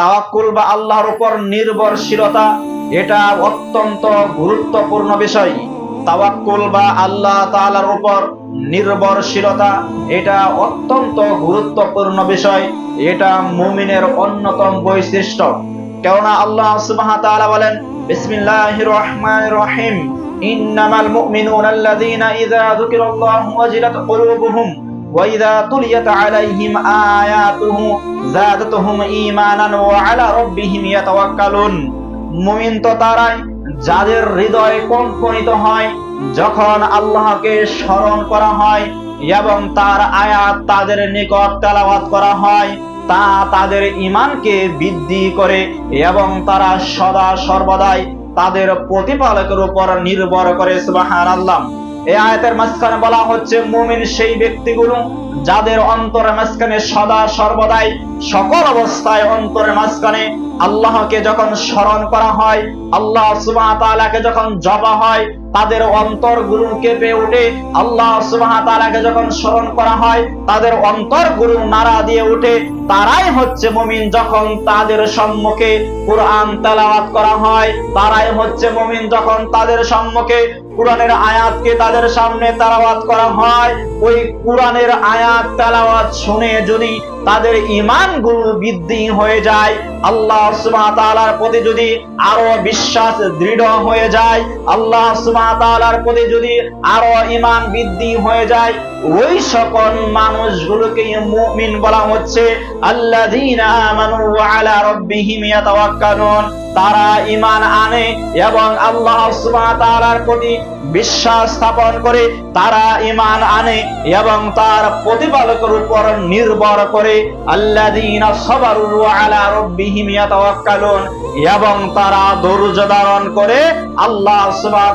তাওয়াক্কুল বা আল্লাহর উপর নির্ভরশীলতা, এটা অত্যন্ত গুরুত্বপূর্ণ বিষয়। তাওয়াক্কুল বা আল্লাহ তাআলার উপর নির্ভরশীলতা, এটা অত্যন্ত গুরুত্বপূর্ণ বিষয়। এটা মুমিনের অন্যতম বৈশিষ্ট্য। কেননা আল্লাহ সুবহানাহু ওয়া তাআলা বলেন, বিসমিল্লাহির রহমানির রহিম। ইন্নামাল মুমিনুনা আল্লাযীনা ইযা যুকিরাল্লাহু ওয়াজিলাত কুলুবুহুম। وإذا تليت عليهم آياته زادتهم إيمانا وعلى ربهم يتوكلون মুমিন তো তারাই যাদের হৃদয় কম্পনিত হয় যখন আল্লাহকে স্মরণ করা হয় এবং তার আয়াত তাদের নিকট তেলাওয়াত করা হয় তা তাদের ইমানকে বৃদ্ধি করে এবং তারা সদা সর্বদাই তাদের প্রতিপালকের উপর নির্ভর করে সুবহানাল্লাহ এই আয়াতের মাঝখানে বলা হচ্ছে, মুমিন সেই ব্যক্তিগুলো যাদের অন্তরের মাঝখানে সদা সর্বদাই সকল অবস্থায় অন্তরের মাঝখানে আল্লাহকে যখন স্মরণ করা হয়, আল্লাহ সুবাহ যখন জবা হয়, তাদের অন্তর গুরু কেঁপে ওঠে। আল্লাহ সুবাহ যখন স্মরণ করা হয়, তাদের অন্তর গুরু নাড়া দিয়ে ওঠে। তারাই হচ্ছে মুমিন যখন তাদের সম্মুখে কোরআন তেলাওয়াত করা হয়, তারাই হচ্ছে মুমিন যখন তাদের সম্মুখে কোরআনের আয়াতকে তাদের সামনে তেলাওয়াত করা হয়, ওই কোরআনের আয়াত তেলাওয়াত শুনে যদি তাদের ইমানগুলো বৃদ্ধি হয়ে যায়, আল্লাহ সুবহানাহু প্রতি যদি আরও বিশ্বাস দৃঢ় হয়ে যায়, আল্লাহ সুবহানাহু প্রতি যদি আরও ইমান বৃদ্ধি হয়ে যায়, ওই সকল মানুষগুলোকে মুমিন বলা হচ্ছে আমানু আলা রাব্বিহিম তারা ইমান আনে এবং আল্লাহ তাআলার প্রতি বিশ্বাস স্থাপন করে তারা ইমান আনে এবং তার প্রতিপালকের উপর নির্ভর করে, আল্লাযীনা সাবারু আলা রাব্বিহিম ইয়াতাওয়াক্কালুন এবং তারা ধৈর্য ধারণ করে আল্লাহ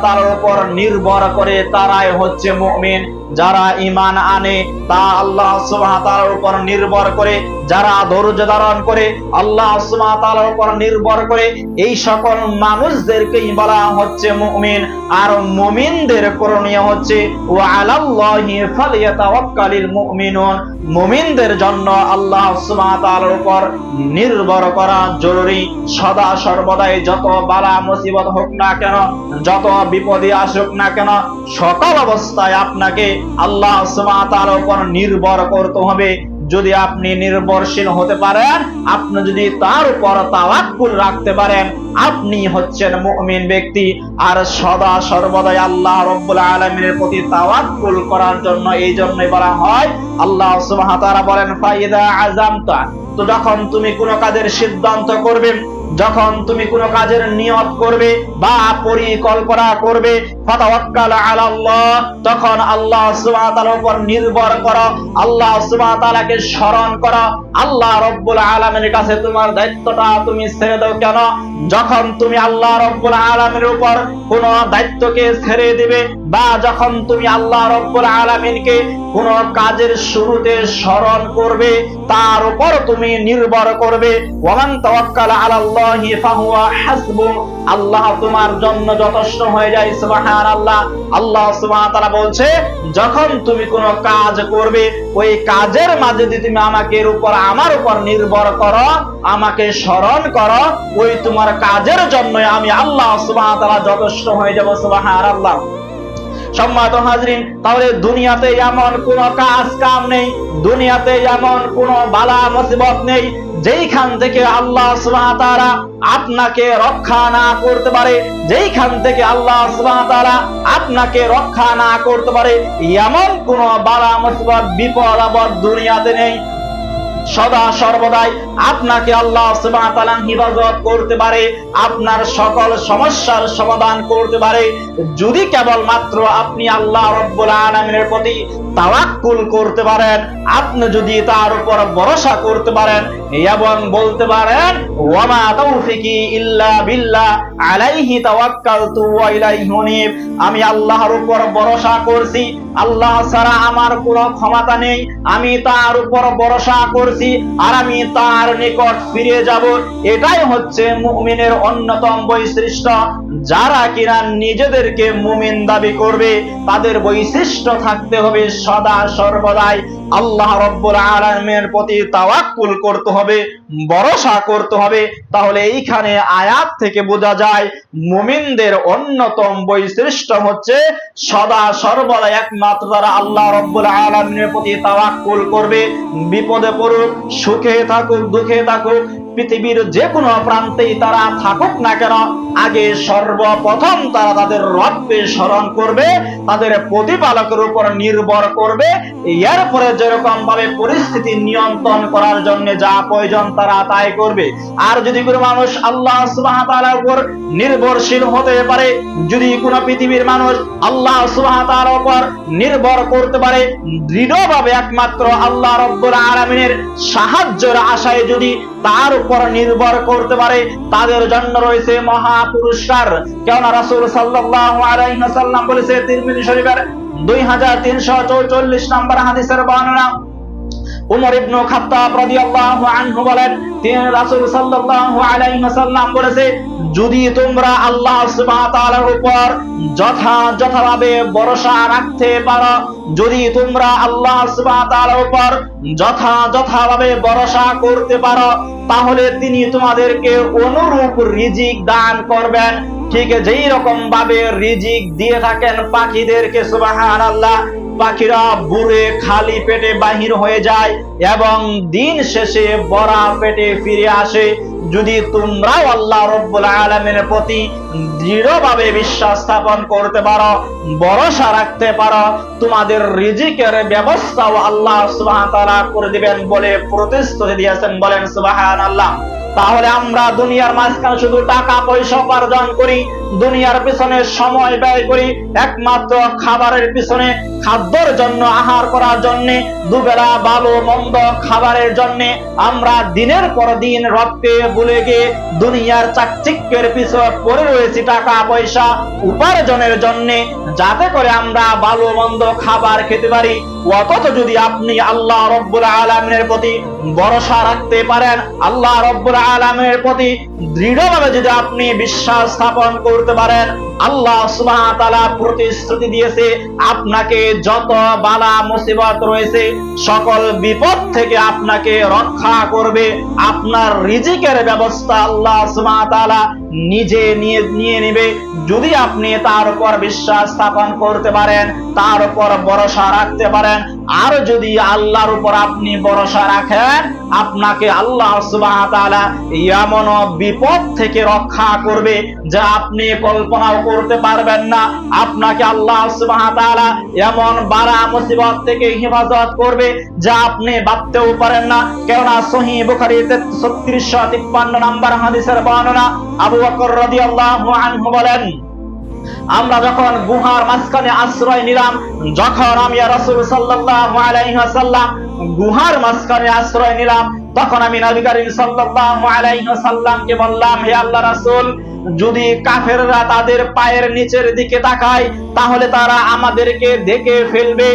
তাআলার উপর নির্ভর করে তারাই হচ্ছে মুমিন। যারা ইমান আনে, তা আল্লাহ সুবহানাহু উপর নির্ভর করে। যারা ধৈর্য ধারণ করে, আল্লাহ সুবহানাহু উপর নির্ভর করে। এই সকল মানুষদেরকেই বলা হচ্ছে মুমিন, আর মুমিনদের করণীয় হচ্ছে, ওয়া আলাল্লাহি ফালিয়াতাওয়াক্কালিল মুমিনুন। মুমিনদের জন্য আল্লাহ সুবহানাহু উপর নির্ভর করা জরুরি। সদা সর্বদাই যত বালা মুসিবত হোক না কেন, যত বিপদে আসুক না কেন, সকল অবস্থায় আপনাকে আল্লাহ তাআলার উপর নির্ভর করতে হবে। যদি আপনি নির্ভরশীল হতে পারেন, আপনি যদি তার উপর তাওয়াক্কুল রাখতে পারেন, আপনি হচ্ছেন মুমিন ব্যক্তি। আর সদা সর্বদাই আল্লাহ রব্বুল আলামিনের প্রতি তাওয়াক্কুল করার জন্য এই জন্যই বলা হয়, আল্লাহ সুবহানাহু তাআলা বলেন, ফাইদা আযামতা তো যখন তুমি কোনো কাজের সিদ্ধান্ত করবে, যখন তুমি কোনো কাজের নিয়ত করবে বা পরিকল্পনা করবে তখন আল্লাহ তাআলার উপর নির্ভর করো, আল্লাহ সুবহানাহু স্মরণ করো, আল্লাহ রব্বুল আলামিনের কাছে তোমার দায়িত্বটা তুমি ছেড়ে দাও কেন? যখন তুমি আল্লাহ রব্বুল আলামিনের উপর কোনো দায়িত্বকে ছেড়ে দিবে বা যখন তুমি আল্লাহ রব্বুল আলামিনকে কাজের শুরুতে স্মরণ করবে, তার উপর তুমি নির্ভর করবে। আল্লাহ তোমার জন্য যথেষ্ট হয়ে যায় সুবহানাল্লাহ আল্লাহ সুবহানাহু তারা বলছে, যখন তুমি কোনো কাজ করবে, ওই কাজের মাঝে যদি তুমি আমাকে উপর, আমার উপর নির্ভর করো, আমাকে স্মরণ করো, ওই তোমার কাজের জন্য আমি আল্লাহ সুবহানাহু তারা যথেষ্ট হয়ে যাব সুবহানাল্লাহ। সম্মানিত হাজরিন, তাহলে দুনিয়াতে এমন কোন কাজ কাম নেই, দুনিয়াতে এমন কোন বালা মুসিবত নেই, যেইখান থেকে আল্লাহ সুবহানাহু আপনাকে রক্ষা না করতে পারে, যেইখান থেকে আল্লাহ সুবহানাহু আপনাকে রক্ষা না করতে পারে, এমন কোন বালা মুসিবত, বিপদ আপদ দুনিয়াতে নেই। সদা সর্বদাই আপনাকে আল্লাহ হিফাজত করতে পারে, আপনার সকল সমস্যার সমাধান করতে পারে। যদি কেবল মাত্র আপনি আল্লাহ রব্বুল আলামিনের প্রতি তাওয়াক্কুল করতে পারেন, আপনি যদি তার উপর ভরসা করতে পারেন, এবং বলতে পারেন, ওয়ামা তাওফিকি ইল্লা বিল্লাহ, আলাইহি তাওয়াক্কালতু ওয়া ইলাইহি উনীব। আমি আল্লাহর উপর ভরসা করছি, আল্লাহ ছাড়া আমার কোনো ক্ষমতা নেই। আমি তার উপর ভরসা করছি আর আমি তার নিকট ফিরে যাব। এটাই হচ্ছে মুমিনের অন্যতম বৈশিষ্ট্য। যারা কিনা নিজেদেরকে মুমিন দাবি করবে, তাদের বৈশিষ্ট্য থাকতে হবে সদা সর্বদাই। আল্লাহ রব্বুল আলমের প্রতি তাওয়াক্কুল করতে হবে, ভরসা করতে হবে। তাহলে এইখানে আয়াত থেকে বোঝা যায়, মুমিনদের অন্যতম বৈশিষ্ট্য হচ্ছে সদা সর্বদা একমাত্র তারা আল্লাহ রব্বুল আলমের প্রতি তাওয়াক্কুল করবে। বিপদে পড়ুক, সুখে থাকুক, দুঃখে থাকুক পৃথিবীর যে কোনো প্রান্তেই তারা থাকুক না কেন, আগে সর্বপ্রথম তারা তাদের রবকে স্মরণ করবে, তাদের প্রতিপালকের উপর নির্ভর করবে। এরপরে যেরকম ভাবে পরিস্থিতি নিয়ন্ত্রণ করার জন্য যা প্রয়োজন তারা তাই করবে। আর যদি কোনো মানুষ আল্লাহ সুবাহ তাআলার উপর নির্ভরশীল হতে পারে, যদি কোনো পৃথিবীর মানুষ আল্লাহ সুবাহ তাআলার উপর নির্ভর করতে পারে, দৃঢ়ভাবে একমাত্র আল্লাহ রব্বুল আলামিনের সাহায্যের আশায় যদি তার উপর নির্ভর করতে পারে, তাদের জন্য রয়েছে মহা পুরস্কার কেননা রাসূল সাল্লাল্লাহু আলাইহি শরীফের বলেছে, তিরমিজি শরীফের 2344 নম্বর হাদিসের বর্ণনা উমর ইবনু খাত্তাব রাদিয়াল্লাহু আনহু বলেন, তিনি রাসূল সাল্লাল্লাহু আলাইহি ওয়াসাল্লাম বলেছে, যদি তোমরা আল্লাহ সুবহানাহু ওয়া তাআলার উপর যথাযথভাবে ভরসা রাখতে পারো, যদি তোমরা আল্লাহ সুবহানাহু ওয়া তাআলার উপর যথাযথভাবে ভরসা করতে পারো, তাহলে তিনি তোমাদেরকে অনুরূপ রিজিক দান করবেন। ঠিক যেই রকম ভাবে রিজিক দিয়ে থাকেন পাখিদেরকে সুবহানাল্লাহ পাখিরা বুড়ে খালি পেটে বাহির হয়ে যায় এবং দিন শেষে বড়া পেটে ফিরে আসে। যদি তোমরাও আল্লাহ রব্বুল আলমের প্রতি দৃঢ়ভাবে বিশ্বাস স্থাপন করতে পারো, ভরসা রাখতে পারো, তোমাদের রিজিকের ব্যবস্থাও আল্লাহ সুবাহ করে দিবেন বলে প্রতিশ্রুতি দিয়েছেন বলেন সুবাহ আল্লাহ তাহলে আমরা দুনিয়ার মাঝখানে শুধু টাকা পয়সা উপার্জন করি, দুনিয়ার পিছনে সময় ব্যয় করি, একমাত্র খাবারের পিছনে, খাদ্যর জন্য, আহার করার জন্য, দুবেলা ভালো মন্দ খাবারের জন্য, আমরা দিনের পর দিন রবকে ভুলে গিয়ে দুনিয়ার চাকচিক্যের পিছনে পড়ে রয়েছি টাকা পয়সা উপার্জনের জন্য, যাতে করে আমরা ভালো মন্দ খাবার খেতে পারি। অথচ যদি আপনি আল্লাহ রব্বুল আলমের প্রতি ভরসা রাখতে পারেন, আল্লাহ রব্বুল আলমের প্রতি দৃঢ়ভাবে যদি আপনি বিশ্বাস স্থাপন করতে পারেন, আল্লাহ সুবাহ প্রতিশ্রুতি দিয়েছে, আপনাকে যত বালা মুসিবত রয়েছে, সকল বিপদ থেকে আপনাকে রক্ষা করবে, আপনার রিজিকের ব্যবস্থা আল্লাহ সুবাহ নিজে নিয়ে নিয়ে নেবে। যদি আপনি তার উপর বিশ্বাস স্থাপন করতে পারেন, তার উপর ভরসা রাখতে পারেন, আর যদি আল্লাহর উপর আপনি ভরসা রাখেন, আপনাকে আল্লাহ সুবাহ এমন বিপদ থেকে রক্ষা করবে যা আপনি কল্পনাও করতে পারবেন না। আপনাকে আল্লাহ সুবাহ এমন বারা মুসিবত থেকে হেফাজত করবে যা আপনি ভাবতেও পারেন না। কেননা সহি বুখারীতে 3653 নাম্বার হাদিসের বর্ণনা, আবু আমরা যখন গুহার মাঝখানে আশ্রয় নিলাম, যখন আমি রাসূল ওয়াসাল্লাম গুহার মাঝখানে আশ্রয় নিলাম, তখন আমি নবী করিম সাল্লাল্লাহু আলাইহি ওয়াসাল্লামকে বললাম, হে আল্লাহ রাসূল, যদি কাফেররা তাদের পায়ের নিচের দিকে তাকায়, তাহলে তারা আমাদেরকে দেখে ফেলবে।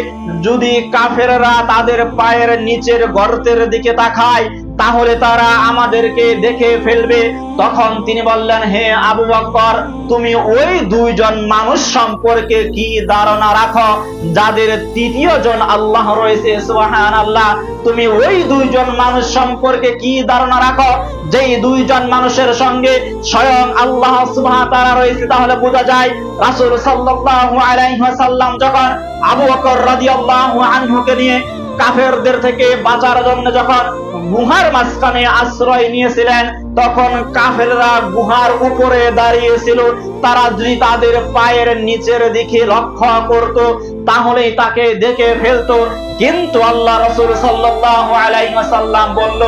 যদি কাফেররা তাদের পায়ের নিচের গর্তের দিকে তাকায় তাহলে তারা আমাদেরকে দেখে ফেলবে। তখন তিনি বললেন, হে আবু বকর তুমি ওই দুইজন মানুষ সম্পর্কে কি ধারণা রাখো? যাদের তৃতীয় জন আল্লাহ রয়েছে সুবহান আল্লাহ তুমি ওই দুইজন মানুষ সম্পর্কে কি ধারণা রাখো? যেই দুইজন মানুষের সঙ্গে স্বয়ং আল্লাহ সুবহান তাআলা রয়েছে, তাহলে বোঝা যায় রাসূল সাল্লাল্লাহু আলাইহি ওয়াসাল্লাম যখন আবু বকর রাদিয়াল্লাহু আনহুকে নিয়ে কাফেরদের থেকে বাঁচার জন্য যখন গুহার মাঝখানে আশ্রয় নিয়েছিলেন, তখন কাফেররা গুহার উপরে দাঁড়িয়েছিল। তারা যদি তাদের পায়ের নিচের দিকে লক্ষ্য করত তাহলে তাকে দেখে ফেলতো। কিন্তু আল্লাহ রসুল সাল্লাল্লাহু আলাইহি ওয়াসাল্লাম বলল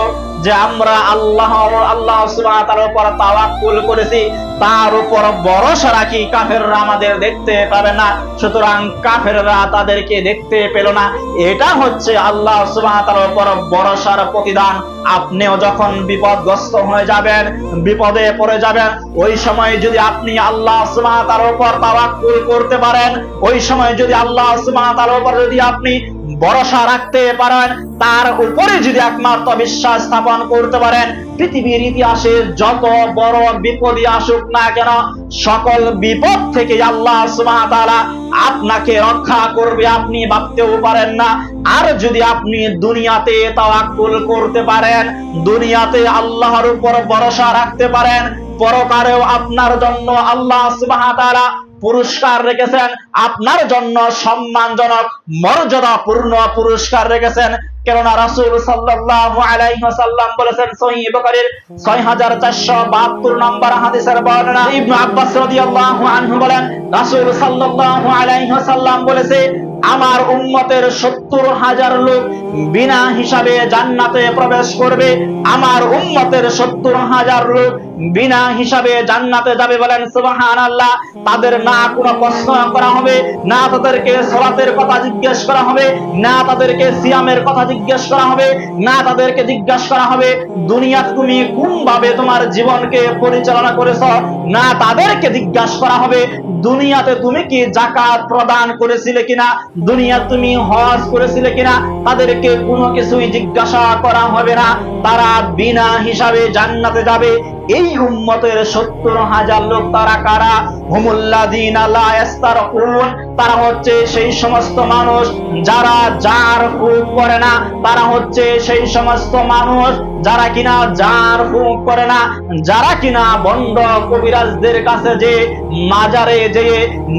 যে আমরা আল্লাহ আল্লাহ তাআলার উপর তাওয়াক্কুল করেছি, তার উপর ভরসা রাখি, কাফেররা আমাদের দেখতে পাবে না, সুতরাং কাফেররা তাদেরকে দেখতে পেল না। এটা হচ্ছে আল্লাহ তাআলার উপর ভরসার প্রতিদান। আপনিও যখন বিপদগ্রস্ত হয়ে যাবেন, বিপদে পড়ে যাবেন, ওই সময় যদি আপনি আল্লাহ তাআলার উপর তাওয়াক্কুল করতে পারেন, ওই সময় যদি আল্লাহ তাআলার উপর যদি আপনি ভরসা রাখতে পারেন। তার উপরে যদি একমাত্র বিশ্বাস স্থাপন করতে পারেন, পৃথিবীর ইতিহাসে যত বড় বিপদই আসুক না কেন, সকল বিপদ থেকে আল্লাহ সুবহানাহু আপনাকে রক্ষা করবে আপনি ভাবতেও পারেন না। আর যদি আপনি দুনিয়াতে তাওয়াক্কুল করতে পারেন, দুনিয়াতে আল্লাহর উপর ভরসা রাখতে পারেন, পরকারেও আপনার জন্য আল্লাহ ওয়া তাআলা পুরস্কার রেখেছেন। আপনার জন্য সম্মানজনক মর্যাদাপূর্ণ পুরস্কার রেখেছেন। কেননা রাসূল সাল্লাল্লাহু আলাইহি ওয়াসাল্লাম বলেছেন, সহিহ বুখারীর 6472 নম্বর হাদিসের বর্ণনা। ইবনে আব্বাস রাদিয়াল্লাহু আনহু বলেন, রাসূল সাল্লাল্লাহু আলাইহি ওয়াসাল্লাম বলেছে, আমার উম্মতের সত্তর হাজার লোক বিনা হিসাবে জান্নাতে প্রবেশ করবে। আমার উম্মতের সত্তর হাজার লোক বিনা হিসাবে জান্নাতে যাবে বলেন সুবাহান আল্লাহ তাদের না কোনো প্রশ্ন করা হবে, না তাদেরকে সলাতের কথা জিজ্ঞেস করা হবে, না তাদেরকে সিয়ামের কথা জিজ্ঞেস করা হবে, না তাদেরকে জিজ্ঞাসা করা হবে, দুনিয়া তুমি কোন ভাবে তোমার জীবনকে পরিচালনা করেছ, না তাদেরকে জিজ্ঞাসা করা হবে, দুনিয়াতে তুমি কি জাকাত প্রদান করেছিলে কিনা, দুনিয়া তুমি হজ করেছিলে কিনা, তাদেরকে কোনো কিছুই জিজ্ঞাসা করা হবে না। তারা বিনা হিসাবে জান্নাতে যাবে এই উম্মতের সত্তর হাজার লোক তারা কারা? হুমুল্লাদিন আল্লাহ তারা হচ্ছে সেই সমস্ত মানুষ যারা যার ফুক করে না। তারা হচ্ছে সেই সমস্ত মানুষ যারা কিনা যার ফুক করে না। যারা কিনা বন্ড কবিরাজদের কাছে যে মাজারে যে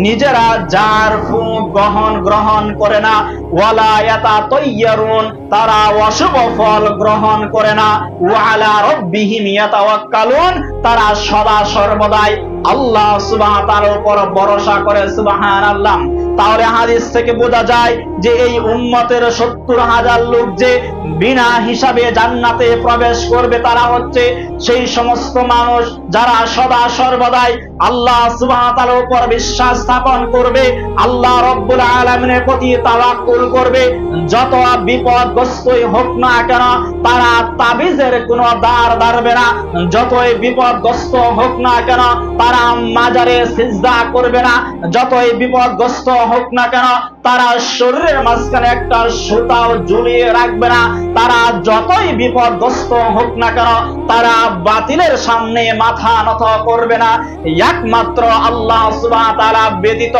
নিজেরা যার ফুক গ্রহণ গ্রহণ করে না। ওয়ালা ইয়াতা তৈয়ারুন তারা অশুভ ফল গ্রহণ করে না। ওয়ালা রব্বিহিম ইয়াতাওয়াক্কালুন। তারা সদা সর্বদাই আল্লাহ সুবাহ তার উপর ভরসা করে সুবহানাল্লাহ, তাহলে হাদিস থেকে বোঝা যায় যে এই উম্মতের সত্তর হাজার লোক যে বিনা হিসাবে জান্নাতে প্রবেশ করবে তারা হচ্ছে সেই সমস্ত মানুষ যারা সদা সর্বদাই আল্লাহ সুবহানার উপর বিশ্বাস স্থাপন করবে, আল্লাহ রব্বুল আলমিনের প্রতি তাওয়াক্কুল করবে। যত বিপদগ্রস্তই হোক না কেন, তারা তাবিজের কোনো দ্বার দাঁড়বে না। যতই বিপদগ্রস্ত হোক না কেন, তারা মাজারে সিজদা করবে না। যতই বিপদগ্রস্ত হোক না কেন তারা শরীরের মাঝখানে একটা সুতাও ঝুলিয়ে রাখবে না। তারা যতই বিপদগ্রস্ত হোক না কেন, তারা বাতিলের সামনে মাথা নত করবে না। একমাত্র আল্লাহ সুবাহ তারা ব্যতীত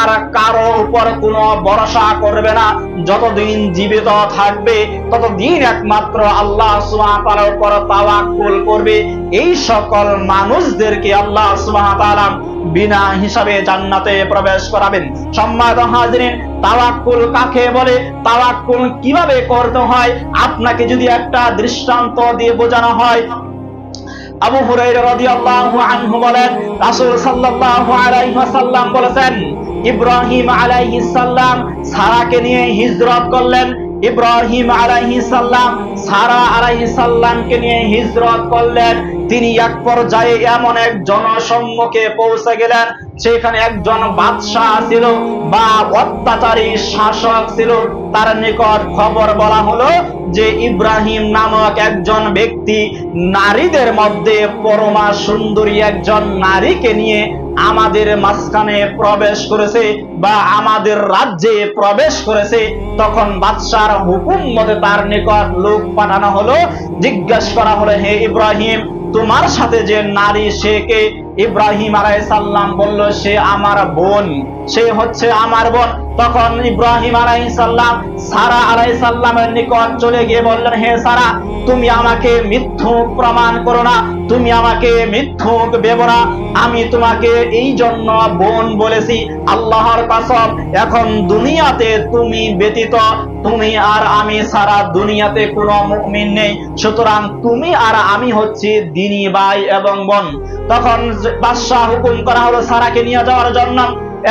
আর কারও উপর কোনো ভরসা করবে না। যতদিন জীবিত থাকবে, ততদিন একমাত্র আল্লাহ সুবাহ তালার উপর তাওয়াক্কুল করবে। এই সকল মানুষদেরকে আল্লাহ সুবাহ তাআলা বিনা হিসাবে জান্নাতে প্রবেশ করাবেন। সম্মানিত হাজরিন, তাওয়াক্কুল কাকে বলে? তাওয়াক্কুল কীভাবে করতে হয়? আপনাকে যদি একটা দৃষ্টান্ত দিয়ে বোঝানো হয়। আবু হুরাইরা রাদিয়াল্লাহু আনহু বলেন, রাসূল সাল্লাল্লাহু আলাইহি ওয়াসাল্লাম বলেছেন, ইব্রাহিম আলাইহিস সালাম সারাকে নিয়ে হিজরত করলেন ইব্রাহিম আলাইহিস সালাম সারা আলাইহিস সালামকে নিয়ে হিজরত করলেন। তিনি এক পর্যায়ে এমন এক জনসম্মুখে পৌঁছে গেলেন সেখানে একজন বাদশাহ ছিল বা অত্যাচারী শাসক ছিল। তার নিকট খবর বলা হলো যে ইব্রাহিম নামক একজন ব্যক্তি নারীদের মধ্যে পরমা সুন্দরী একজন নারীকে নিয়ে আমাদের মাঝখানে প্রবেশ করেছে বা আমাদের রাজ্যে প্রবেশ করেছে, তখন বাদশার হুকুম মতে তার নিকট লোক পাঠানো হলো। জিজ্ঞাসা করা হলো, হে ইব্রাহিম, তোমার সাথে যে নারী সে কে? ইব্রাহিম আলাই সাল্লাম বলল, সে আমার বোন, সে হচ্ছে আমার বোন। তখন ইব্রাহিম আলাই সাল্লাম সারা আলাই সাল্লামের নিকট চলে গিয়ে বললেন, হে সারা, তুমি আমাকে মিথ্যুক প্রমাণ করো না, তুমি আমাকে মিথ্যুক দেব না। আমি তোমাকে এই জন্য বোন বলেছি, আল্লাহর কসম, এখন দুনিয়াতে তুমি ব্যতীত, তুমি আর আমি সারা দুনিয়াতে কোনো মুমিন নেই। সুতরাং তুমি আর আমি হচ্ছি দিনী ভাই এবং বোন। তখন বাদশাহ হুকুম করা হলো সারাকে নিয়ে যাওয়ার জন্য।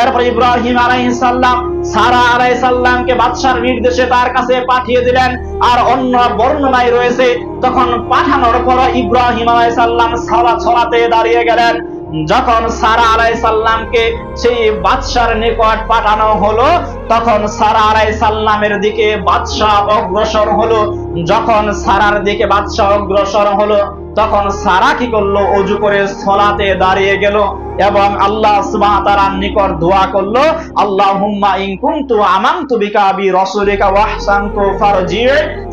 এরপর ইব্রাহিম আলাইহিস সালাম, সারা আলাইহিস সালামকে বাদশার নির্দেশে তার কাছে পাঠিয়ে দিলেন। আর অন্য বর্ণনায় রয়েছে, তখন পাঠানোর পর ইব্রাহিম আলাইহিস সালাম সালা ছড়াতে দাঁড়িয়ে গেলেন। যখন সারা আলাই সাল্লামকে সেই বাদশার নিকট পাঠানো হলো, তখন সারা আলাই সাল্লামের দিকে বাদশাহ অগ্রসর হলো। যখন সারার দিকে বাদশাহ অগ্রসর হলো, তখন সারা কি করল? অজু করে সলাতে দাঁড়িয়ে গেল এবং আল্লাহ নিকট দোয়া করল আমানতু বিকা বি রাসূলিকা ওয়া আহসানতু ফারজি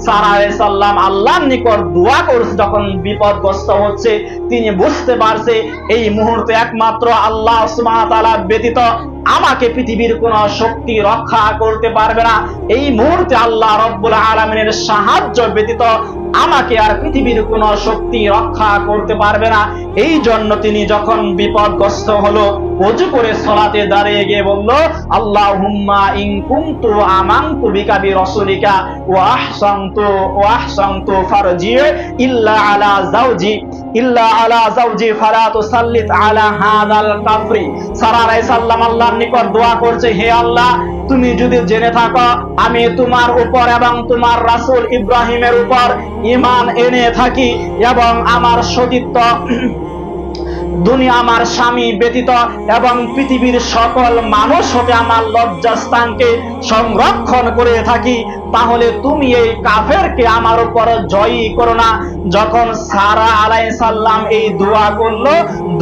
সারা সালাম আল্লাহর নিকট দোয়া করছে। যখন বিপদগ্রস্ত হচ্ছে, তিনি বুঝতে পারছে, এই মুহূর্তে একমাত্র আল্লাহ তাআলা ব্যতীত আমাকে পৃথিবীর কোন শক্তি রক্ষা করতে পারবে না। এই মুহূর্তে আল্লাহ রব্বুল আলমিনের সাহায্য ব্যতীত আমাকে আর পৃথিবীর কোন শক্তি রক্ষা করতে পারবে না। এই জন্য তিনি যখন বিপদগ্রস্ত হলো, অজু করে সলাতে দাঁড়িয়ে গিয়ে বলল আল্লাহ হুম্মা ইন কুনতু আমানতু বিকাবি রাসূলিকা ওয়া আহসানতু ওয়া আহসানতু ফারজি ইল্লা আলা যাওজি। সারা রাইসাল্লাম নিকট দোয়া করছে, হে আল্লাহ, তুমি যদি জেনে থাকো, আমি তোমার উপর এবং তোমার রাসূল ইব্রাহিমের উপর ঈমান এনে থাকি এবং আমার সতীত্ব দুনিয়া আমার স্বামী ব্যতীত এবং পৃথিবীর সকল মানুষ হতে আমার লজ্জাস্থানকে সংরক্ষণ করে থাকি, তাহলে তুমি এই কাফেরকে আমার উপর জয়ী করো না। যখন সারা আলাই সাল্লাম এই দোয়া করল,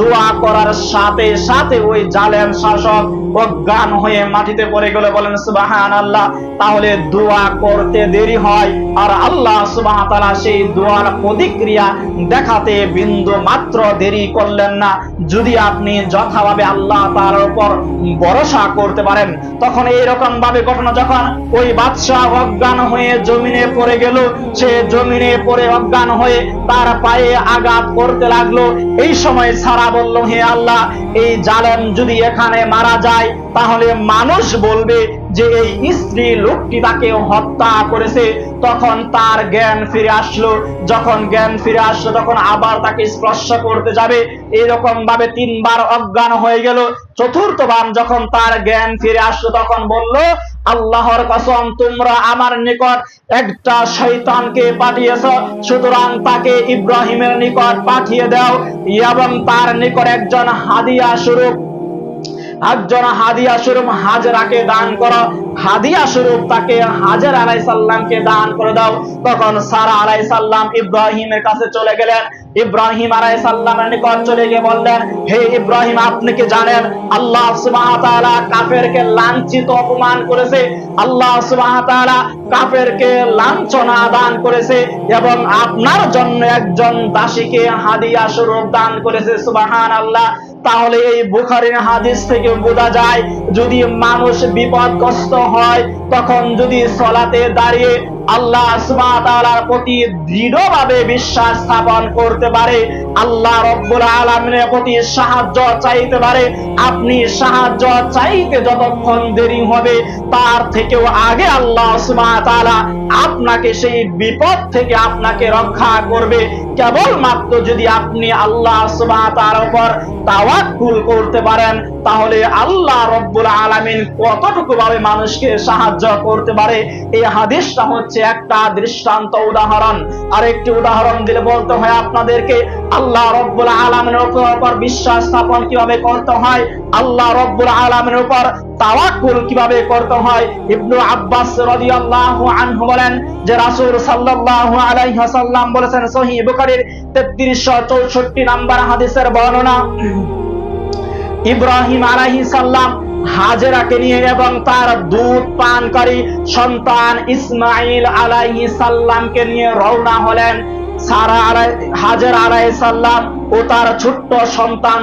দোয়া করার সাথে সাথে ওই জালেম শাসক অজ্ঞান হয়ে মাটিতে পড়ে গেল বলেন সুবাহান আল্লাহ তাহলে দোয়া করতে দেরি হয়। আর আল্লাহ সুবাহ তাআলা সেই দোয়ার প্রতিক্রিয়া দেখাতে বিন্দু মাত্র দেরি করলেন না। যদি আপনি যথাভাবে আল্লাহ তার উপর ভরসা করতে পারেন, তখন এইরকম ভাবে ঘটনা যখন ওই বাদশাহ অজ্ঞান হয়ে জমিনে পড়ে গেল, সে জমিনে পড়ে অজ্ঞান হয়ে তার পায়ে আঘাত করতে লাগল। এই সময় সারা বলল, হে আল্লাহ, এই জালেম যদি এখানে মারা যায় তাহলে মানুষ বলবে যে এই স্ত্রী লোকটি তাকে হত্যা করেছে। তখন তার জ্ঞান ফিরে আসলো। যখন জ্ঞান ফিরে আসলো, তখন আবার তাকে স্পর্শ করতে যাবে। এরকম ভাবে তিনবার অজ্ঞান হয়ে গেল। চতুর্থবার যখন তার জ্ঞান ফিরে আসলো, তখন বলল, আল্লাহর কসম, তোমরা আমার নিকট একটা শৈতানকে পাঠিয়েছ। সুতরাং তাকে ইব্রাহিমের নিকট পাঠিয়ে দাও। এবং তার নিকট একজন হাদিয়া স্বরূপ একজন হাদিয়া স্বরূপ হাজরাকে দান করো। হাদিয়া স্বরূপ তাকে হাজার আলাই সাল্লামকে দান করে দাও। তখন সারা আলাই সাল্লাম ইব্রাহিমের কাছে চলে গেলেন। ইব্রাহিম আলাই সাল্লামের নিকট চলে গিয়ে বললেন, হে ইব্রাহিম, আপনি কি জানেন? আল্লাহ তাআলা কাফেরকে লাঞ্ছিত অপমান করেছে। আল্লাহ তাআলা কাফেরকে লাঞ্ছনা দান করেছে এবং আপনার জন্য একজন দাসীকে হাদিয়া স্বরূপ দান করেছে। সুবহানাল্লাহ। তাহলে এই বুখারের হাদিস থেকে বোঝা যায়, যদি মানুষ বিপদগ্রস্ত হয়, তখন যদি সলাতে দাঁড়িয়ে আল্লাহ সুবহানাহু প্রতি দৃঢ়ভাবে বিশ্বাস স্থাপন করতে পারে। আল্লাহ রব্বুল আলামিনের প্রতি সাহায্য চাইতে পারে। আপনি সাহায্য চাইতে যতক্ষণ দেরি হবে, তার থেকেও আগে আল্লাহ তাআলা আপনাকে সেই বিপদ থেকে আপনাকে রক্ষা করবে। কেবলমাত্র যদি আপনি আল্লাহ ওয়া তাআলার উপর তাওয়াক্কুল করতে পারেন তাহলে আল্লাহ রব্বুল আলামিন কতটুকু ভাবে মানুষকে সাহায্য করতে পারে? এই হাদিসটা হচ্ছে একটা দৃষ্টান্ত উদাহরণ। আর একটি উদাহরণ দিলে বলতে হয় আপনাদেরকে, আল্লাহ রব্বুল আলামিনের উপর বিশ্বাস স্থাপন কীভাবে করতে হয়? আল্লাহ রব্বুল আলামিনের উপর তাওয়াক্কুল কীভাবে করতে হয়? ইবনু আব্বাস রাদিয়াল্লাহু আনহু বলেন যে রাসূল সাল্লাল্লাহু আলাইহি ওয়াসাল্লাম বলেছেন, সহিহ বুখারীর 3364 নাম্বার হাদিসের বর্ণনা ইব্রাহিম আলাইহিস সালাম হাজেরাকে নিয়ে এবং তার দুধ পানকারী সন্তান ইসমাইল আলাইহিস সালামকে নিয়ে রওনা হলেন। সারা হাজার আলাই সাল্লাম ও তার ছোট্ট সন্তান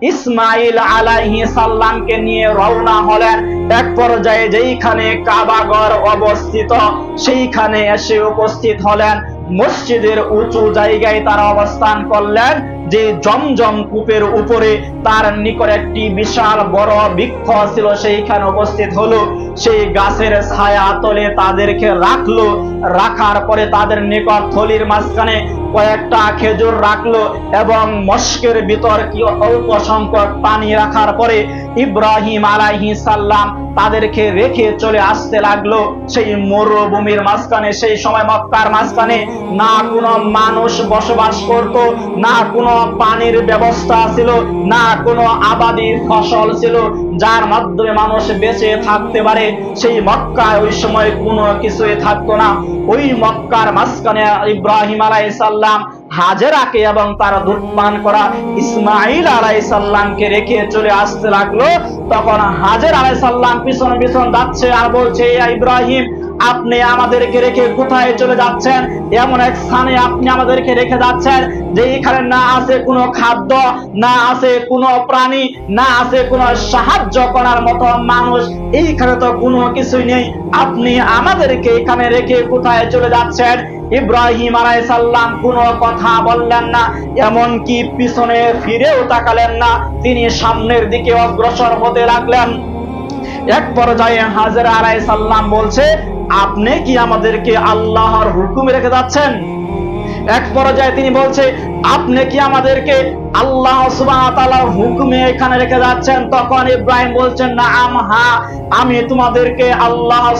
ইসমাইল আলাইহি সাল্লামকে নিয়ে রওনা হলেন। এক পর্যায়ে যেইখানে কাবাগর অবস্থিত, সেইখানে এসে উপস্থিত হলেন। মসজিদের উঁচু জায়গায় তারা অবস্থান করলেন। যে জমজম কূপের উপরে তার নিকট একটি বিশাল বড় বৃক্ষ ছিল, সেইখানে উপস্থিত হলো। সেই গাছের ছায়া তলে তাদেরকে রাখল। রাখার পরে তাদের নিকট থলির মাঝখানে কয়েকটা খেজুর রাখল এবং মস্কের ভিতর কি অল্প সংখ্যক পানি রাখার পরে ইব্রাহিম আলাইহি সাল্লাম তাদেরকে রেখে চলে আসতে লাগল। সেই মরুভূমির মাঝখানে, সেই সময় মক্কার মাঝখানে না কোনো মানুষ বসবাস করত, না কোনো পানির ব্যবস্থা ছিল, না কোনো আবাদি ফসল ছিল, যার মাধ্যমে মানুষ বেঁচে থাকতে পারে। সেই মক্কায় ওই সময় কোনো কিছুই থাকতো না। ওই মক্কার মাঝখানে ইব্রাহিম আলাইহিস সাল্লাম হাজেরাকে এবং তারা দুধ করা ইসমাইল আলাই সাল্লামকে রেখে চলে আসতে লাগল। তখন হাজের আলাই সাল্লাম পিছন পিছন যাচ্ছে আর বলছে "ইয়া ইব্রাহিম আপনি আমাদেরকে রেখে কোথায় চলে যাচ্ছেন? এমন এক স্থানে আপনি আমাদেরকে রেখে যাচ্ছেন যে এখানে না আছে কোনো খাদ্য, না আছে কোনো প্রাণী, না আছে কোনো সাহায্য করার মতো মানুষ। এইখানে তো কোনো কিছুই নেই। আপনি আমাদেরকে এখানে রেখে কোথায় চলে যাচ্ছেন? ইব্রাহিম আলাইসাল্লাম কোনো কথা বললেন না এমন কি পিছনে ফিরেও তাকালেন না। তিনি সামনের দিকে অগ্রসর হতে লাগলেন। এক পর্যায়ে হাজরা আলাই সাল্লাম বলছে আপনি কি আমাদেরকে আল্লাহর হুকুমে রেখে যাচ্ছেন? এক পর্যায়ে তিনি বলছে, আপনি কি আমাদেরকে আল্লাহ হুকুমে এখানে রেখে যাচ্ছেন? তখন ইব্রাহিম বলছেন না আম হা, আমি তোমাদেরকে আল্লাহ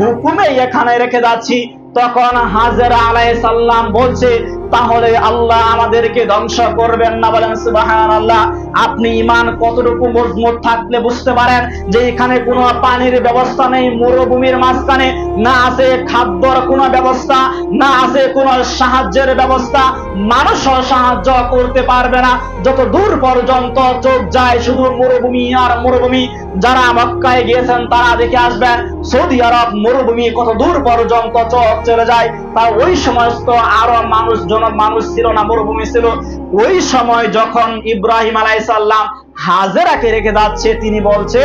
হুকুমে এখানে রেখে যাচ্ছি। তখন হাজার আলাইহিস সালাম বলছে তাহলে আল্লাহ আমাদেরকে ধ্বংস করবেন না বলেন, সুবহানাল্লাহ। আপনি ইমান কতটুকু মজবুত থাকলে বুঝতে পারেন যে এখানে কোনো পানির ব্যবস্থা নেই, মরুভূমির মাঝখানে। না আছে খাদ্যর কোনো ব্যবস্থা, না আছে কোনো সাহায্যের ব্যবস্থা। মানুষও সাহায্য করতে পারবে না। যত দূর পর্যন্ত চোখ যায় শুধু মরুভূমি আর মরুভূমি, যারা মক্কায় গিয়েছেন তারা দেখে আসবেন, সৌদি আরব মরুভূমি কত দূর পর্যন্ত চোখ চলে যায়, তা ওই সমস্ত আরও মানুষ জন মানুষ ছিল না, মরুভূমি ছিল। ওই সময় যখন ইব্রাহিম আলাইসাল্লাম হাজেরাকে রেখে যাচ্ছে, তিনি বলছে,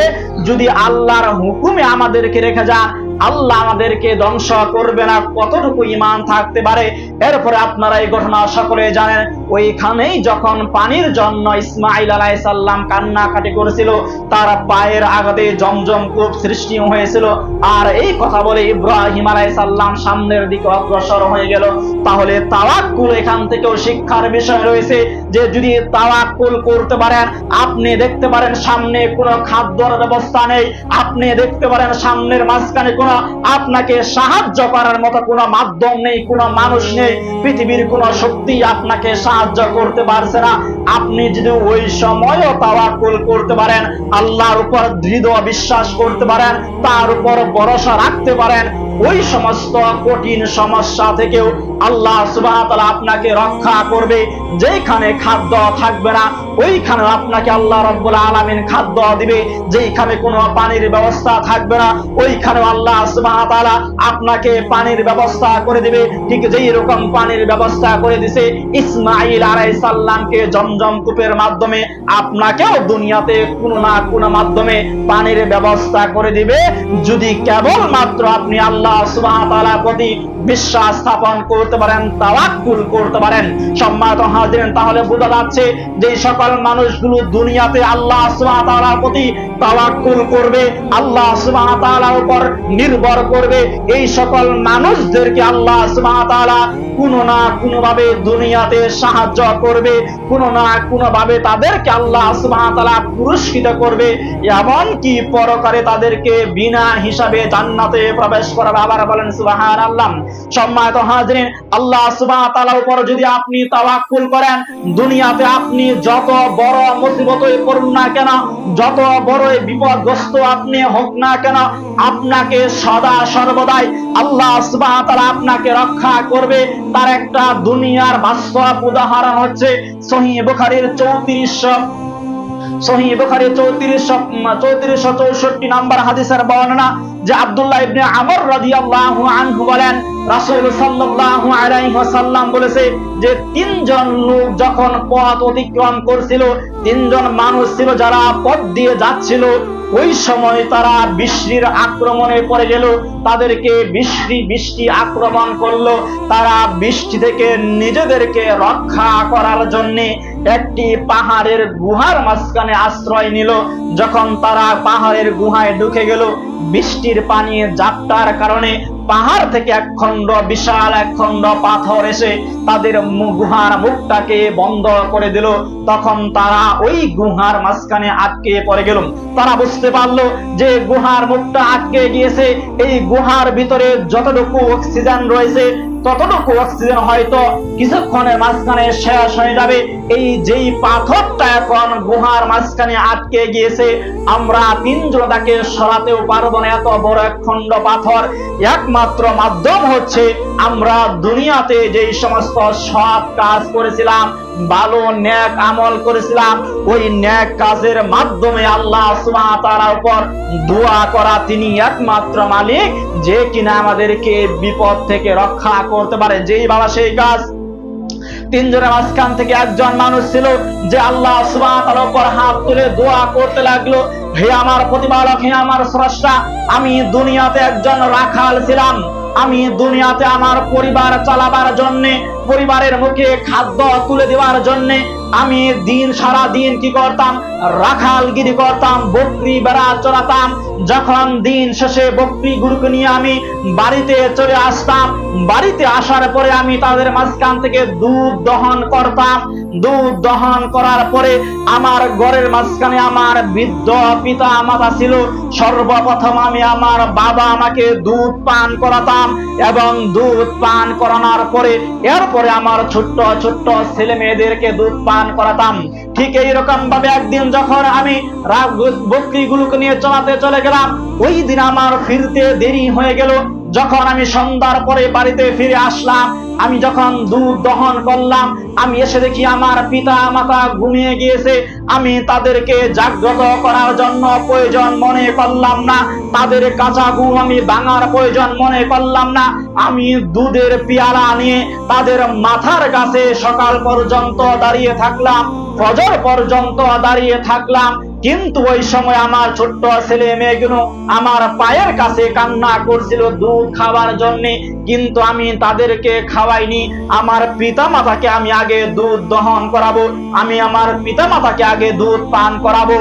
যদি আল্লাহর হুকুমে আমাদেরকে রেখে যান, আল্লাহ আমাদেরকে ধ্বংস করবে না। কতটুকু ইমান থাকতে পারে? এরপরে আপনারা এই ঘটনা সকলে জানেন। ওইখানেই যখন পানির জন্য ইসমাইল আলাইসাল্লাম কান্নাকাটি করেছিল, তার পায়ের আঘাতে জমজম কূপ সৃষ্টি হয়েছিল। আর এই কথা বলে ইব্রাহিম আলাইসাল্লাম সামনের দিকে অগ্রসর হয়ে গেল। তাহলে তাওয়াক্কুল এখান থেকেও শিক্ষার বিষয় রয়েছে যে, যদি তাওয়াক্কুল করতে পারেন, আপনি দেখতে পারেন সামনে কোনো খাদ্যর ব্যবস্থা নেই। আপনি দেখতে পারেন সামনের মাঝখানে কোনো আপনাকে সাহায্য করার মতো কোনো মাধ্যম নেই, কোনো মানুষ নেই। পৃথিবীর কোনো শক্তি আপনাকে সাহায্য করতে পারছে না। আপনি যদি ওই সময়ও তাওয়াক্কুল করতে পারেন, আল্লাহর উপর দৃঢ় বিশ্বাস করতে পারেন, তার উপর ভরসা রাখতে পারেন ওই সমস্ত কঠিন সমস্যা থেকেও আল্লাহ সুবাহ আপনাকে রক্ষা করবে। যেখানে খাদ্য থাকবে না ওইখানে আপনাকে আল্লাহ রব্বুল আলামিন খাদ্য দিবে। যেখানে কোনো পানির ব্যবস্থা থাকবে না ওইখানে আল্লাহ সুবাহ আপনাকে পানির ব্যবস্থা করে দিবে। ঠিক যেই রকম পানির ব্যবস্থা করে দিছে ইসমাইল আলাই সাল্লামকে জমজম কূপের মাধ্যমে, আপনাকেও দুনিয়াতে কোনো না কোনো মাধ্যমে পানির ব্যবস্থা করে দিবে। যদি কেবল মাত্র আপনি আল্লাহ সুবাহ নির্ভর করবে। এই সকল মানুষদেরকে আল্লাহ কোনো না কোনো ভাবে দুনিয়াতে সাহায্য করবে, কোনো না কোনো ভাবে তাদেরকে আল্লাহ ওয়া পুরস্কৃত করবে। এমন কি পরকারে তাদেরকে বিনা হিসাবে জান্নাতে প্রবেশ আবার বলেন, সুবহানাল্লাহ। সম্মানিত হাজিরিন, আল্লাহ ওয়া উপর যদি আপনি তাওয়াক্কুল করেন, দুনিয়াতে আপনি যত বড় মুসিবতে পড়ুন না কেন, যত বড় বিপদগ্রস্ত আপনি হোক না কেন, আপনাকে সদা সর্বদাই আল্লাহ সুবহানাহু ওয়া তাআলা আপনাকে রক্ষা করবে। তার একটা দুনিয়ার বাস্তব উদাহরণ হচ্ছে সহিহ বুখারীর 34 সহি বুখারী 34 3464 নাম্বার হাদিসের বর্ণনা যে আব্দুল্লাহ ইবনে আমর আনহু বলেন বলেছে যে তিনজন লোক যখন পথ অতিক্রম করছিল, তিনজন মানুষ ছিল যারা পথ দিয়ে যাচ্ছিল, ওই সময় তারা বৃষ্টির আক্রমণে পড়ে গেল, তাদেরকে বৃষ্টি বৃষ্টি আক্রমণ করল, তারা বৃষ্টি থেকে নিজেদেরকে রক্ষা করার জন্য একটি পাহাড়ের গুহার মাঝখানে আশ্রয় নিল। যখন তারা পাহাড়ের গুহায় ঢুকে গেল, বৃষ্টির পানি জাপটার কারণে পাহাড় থেকে এক খণ্ড বিশাল, এক খণ্ড পাথর এসে তাদের গুহার মুখটাকে বন্ধ করে দিল। তখন তারা ওই গুহার মাঝখানে আটকে পড়ে গেল। তারা বুঝতে পারল যে গুহার মুখটা আটকে গিয়েছে। এই গুহার ভিতরে যতটুকু অক্সিজেন রয়েছে ততটুকু অক্সিজেন হয়তো কিছুক্ষণের মাঝখানে শেষ হয়ে যাবে। এই যেই পাথরটা এখন গুহার মাঝখানে আটকে গিয়েছে, আমরা তিনজন তাকে সরাতেও পারব না। এত বড় এক খণ্ড পাথর, একমাত্র মাধ্যম হচ্ছে আমরা দুনিয়াতে যেই সমস্ত সৎ কাজ করেছিলাম ভালো ন্যাক আমল করেছিলাম, ওই ন্যাক কাজের মাধ্যমে আল্লাহ তাআলার উপর দোয়া করা তিনি একমাত্র মালিক, যে কিনা আমাদেরকে বিপদ থেকে রক্ষা করতে পারে। যেই বাবা সেই কাজ। তিনজনের মাঝখান থেকে একজন মানুষ ছিল, যে আল্লাহ সুবহানাহু উপর হাত তুলে দোয়া করতে লাগল, হে আমার প্রতিপালক, হে আমার স্রষ্টা, আমি দুনিয়াতে একজন রাখাল ছিলাম। আমি দুনিয়াতে আমার পরিবার চালাবার জন্য, পরিবারের মুখে খাদ্য তুলে দেওয়ার জন্য, আমি দিন সারা দিন কি করতাম? রাখালগিরি করতাম, বকরি বেড়া চড়াতাম। যখন দিন শেষে বকরি গুরুকে নিয়ে আমি বাড়িতে চলে আসতাম, বাড়িতে আসার পরে আমি তাদের মাঝখান থেকে দুধ দহন করতাম। দুধ দহন করার পরে আমার ঘরের মাঝখানে আমার বৃদ্ধ পিতা মাতা ছিল। সর্বপ্রথম আমি আমার বাবা আমাকে দুধ পান করাতাম এবং দুধ পান করানোর পরে এরপরে আমার ছোট্ট ছোট্ট ছেলে মেয়েদেরকে দুধ পান করাতাম। ঠিক এইরকম ভাবে একদিন যখন আমি বকরিগুলোকে নিয়ে চলাতে চলে গেলাম, ওই দিন আমার ফিরতে দেরি হয়ে গেল। যখন আমি সন্ধ্যার পরে বাড়িতে ফিরে আসলাম, আমি যখন দুধ দহন করলাম, আমি এসে দেখি আমার পিতা মাতা ঘুমিয়ে গিয়েছে। আমি তাদেরকে জাগ্রত করার জন্য প্রয়োজন মনে করলাম না। তাদের কাঁচা ঘুম আমি ভাঙার প্রয়োজন মনে করলাম না। আমি দুধের পেয়ালা নিয়ে তাদের মাথার কাছে সকাল পর্যন্ত দাঁড়িয়ে থাকলাম, ফজর পর্যন্ত দাঁড়িয়ে থাকলাম। কিন্তু ওই সময় আমার ছোট্ট ছেলে মেয়েগুলো আমার পায়ের কাছে কান্না করছিল দুধ খাবার জন্য, কিন্তু আমি তাদেরকে খাওয়াইনি। আমার পিতা মাতাকে আমি আগে দুধ দহন করাবো, আমি আমার পিতা মাতাকে আগে দুধ পান করাবো।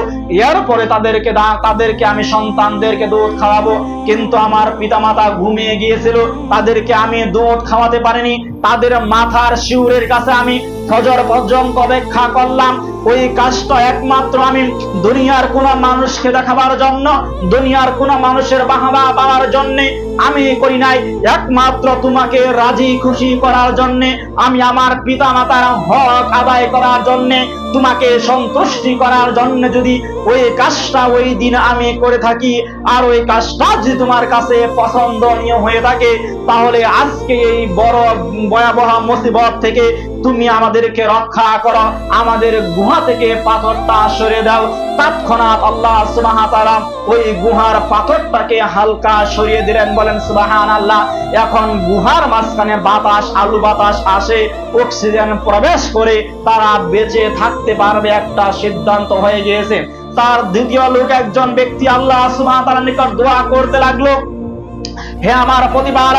এরপরে তাদেরকে তাদেরকে আমি সন্তানদেরকে দুধ খাওয়াবো। কিন্তু আমার পিতা মাতা ঘুমিয়ে গিয়েছিল, তাদেরকে আমি দুধ খাওয়াতে পারিনি। তাদের মাথার শিউরের কাছে আমি ফজর পর্যন্ত অপেক্ষা করলাম? ওই কাজটা একমাত্র আমি। দুনিয়ার কোন মানুষকে দেখাবার জন্য, দুনিয়ার কোন মানুষের বাহাবা পাওয়ার জন্য আমি করি নাই। একমাত্র তোমাকে রাজি খুশি করার জন্য, আমি আমার পিতা মাতার হক আদায় করার জন্য, তোমাকে সন্তুষ্টি করার জন্য যদি ওই কাজটা ওই দিন আমি করে থাকি, আর ওই কাজটা যদি তোমার কাছে পছন্দনীয় হয়ে থাকে, তাহলে আজকে এই বড় ভয়াবহ মুসিবত থেকে তুমি আমাদেরকে রক্ষা করো, আমাদের গুহা থেকে পাথরটা সরে দাও। তৎক্ষণাৎ আল্লাহ সুবাহাতারা ওই গুহার পাথরটাকে হালকা সরিয়ে দিলেন, বলেন সুবাহান আল্লাহ এখন গুহার মাঝখানে বাতাস, আলু বাতাস আসে, অক্সিজেন প্রবেশ করে তারা বেঁচে থাকতে পারবে একটা সিদ্ধান্ত হয়ে গিয়েছে। তার দ্বিতীয় লোক একজন ব্যক্তি আল্লাহ সুবাহাতার নিকট দোয়া করতে লাগল। হে আমার প্রতিবার,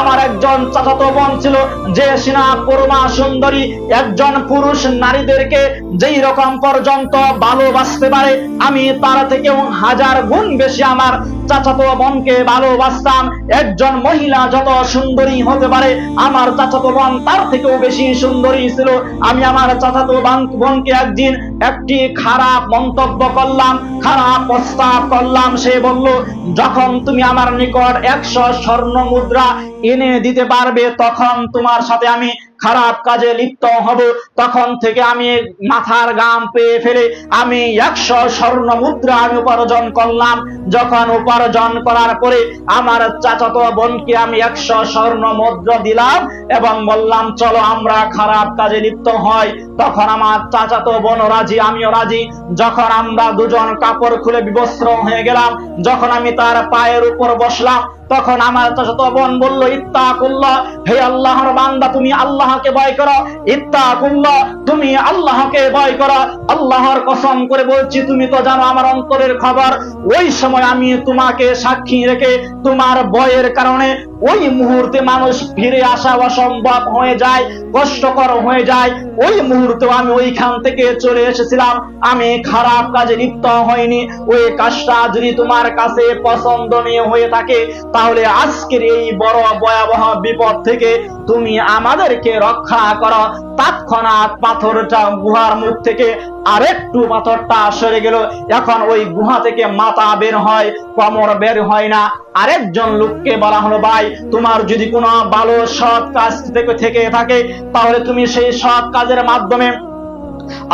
আমার একজন চাচাতো বোন ছিল, যে সিনা পরমা সুন্দরী, একজন পুরুষ নারীদেরকে যেই রকম পর্যন্ত ভালোবাসতে পারে, আমি তার থেকেও হাজার গুণ বেশি আমার চাচাতো বোনকে ভালোবাসতাম। একজন মহিলা যত সুন্দরী হতে পারে, আমার চাচাতো বোন তার থেকেও বেশি সুন্দরী ছিল। আমি আমার চাচাতো বোনকে একদিন একটি খারাপ মন্তব্য করলাম খারাপ প্রস্তাব করলাম, সে বলল, যখন তুমি আমার নিকট একশো স্বর্ণ মুদ্রা এনে দিতে পারবে, তখন তোমার সাথে আমি খারাপ কাজে লিপ্ত হব, তখন থেকে আমি মাথার গাম পেয়ে ফেলে আমি একশো স্বর্ণ মুদ্রা আমি উপার্জন করলাম। যখন উপার্জন করার পরে আমার চাচাতো বোনকে আমি একশো স্বর্ণ মুদ্রা দিলাম এবং বললাম, চলো আমরা খারাপ কাজে লিপ্ত হয় তখন আমার চাচাতো বোন রাজি, আমিও রাজি। যখন আমরা দুজন কাপড় খুলে বিবস্ত্র হয়ে গেলাম, যখন আমি তার পায়ের উপর বসলাম তখন আমার চাচাতো বোন বলল, ইত্তাকুল্লাহ, হে আল্লাহর বান্দা, তুমি আল্লাহকে ভয় করো। ইত্তা ইত্তাকুল্লাহ, তুমি আল্লাহকে ভয় করো। আল্লাহর কসম করে বলছি, তুমি তো জানো আমার অন্তরের খবর। ওই সময় আমি তোমাকে সাক্ষী রেখে তোমার ভয়ের কারণে ওই মুহূর্তে মানুষ ফিরে আসা অসম্ভব হয়ে যায়, কষ্টকর হয়ে যায়। ওই মুহূর্তে আমি ওইখান থেকে চলে এসেছিলাম। আমি খারাপ কাজে লিপ্ত হয়নি ওই কাজটা যদি তোমার কাছে পছন্দনীয় হয়ে থাকে, তাহলে আজকের এই বড় ভয়াবহ বিপদ থেকে তুমি আমাদেরকে রক্ষা করো। তৎক্ষণাৎ পাথরটা গুহার মুখ থেকে আরেকটু পাথরটা সরে গেল। এখন ওই গুহা থেকে মাথা বের হয়, কমর বের হয় না। আরেকজন লোককে বলা হলো, ভাই তোমার যদি কোনো ভালো, সৎ কাজ থেকে থেকে তাহলে তুমি সেই সৎ কাজের মাধ্যমে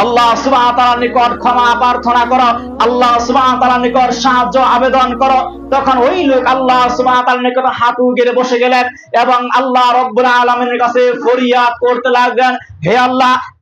আল্লাহ সুবাহ তাআলার নিকট ক্ষমা প্রার্থনা করো, আল্লাহ সুবাহ তাআলার নিকট সাহায্য, আবেদন করো। তখন ওই লোক আল্লাহ সুবাহ তাআলার নিকট হাঁটু গেড়ে বসে গেলেন এবং আল্লাহ রব্বুল আলামিনের কাছে ফরিয়াদ করতে লাগলেন, হে আল্লাহ